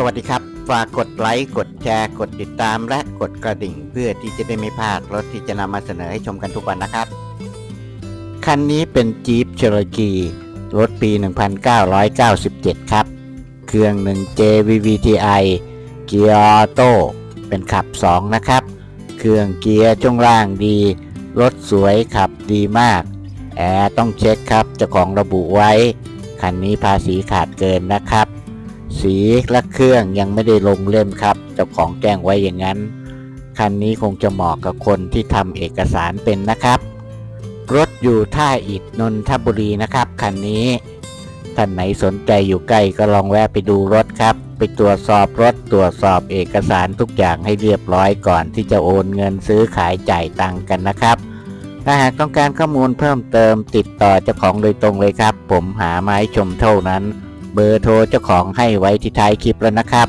สวัสดีครับ ฝากกดไลค์ กดแชร์ กดติดตามและกดกระดิ่ง เพื่อที่จะได้ไม่พลาดรถที่จะนำมาเสนอให้ชมกันทุกวันนะครับ คันนี้เป็นจี๊ปเชอร์กีรถปี 1997 ครับ เครื่อง 1J VVTi เกียร์ออโต้เป็นขับ 2 นะครับ เครื่องเกียร์ช่วงล่างดี รถสวยขับดีมาก แอร์ต้องเช็คครับเจ้าของระบุไว้ คันนี้ภาษีขาดเกินนะครับ สีและเครื่องยังไม่ได้ลงเล่มครับ เจ้าของแจ้งไว้อย่างนั้น คันนี้คงจะเหมาะกับคนที่ทำเอกสารเป็นนะครับ รถอยู่ท่าอิฐนนทบุรีนะครับ คันนี้ ท่านไหนสนใจอยู่ใกล้ก็ลองแวะไปดูรถครับ ไปตรวจสอบรถตรวจสอบเอกสารทุกอย่างให้เรียบร้อยก่อนที่จะโอนเงินซื้อขายจ่ายตังค์กันนะครับถ้าหากต้องการข้อมูลเพิ่มเติมติดต่อเจ้าของโดยตรงเลยครับ ผมหาไม้ชมเท่านั้น เบอร์โทรเจ้าของให้ไว้ที่ท้ายคลิปแล้วนะครับ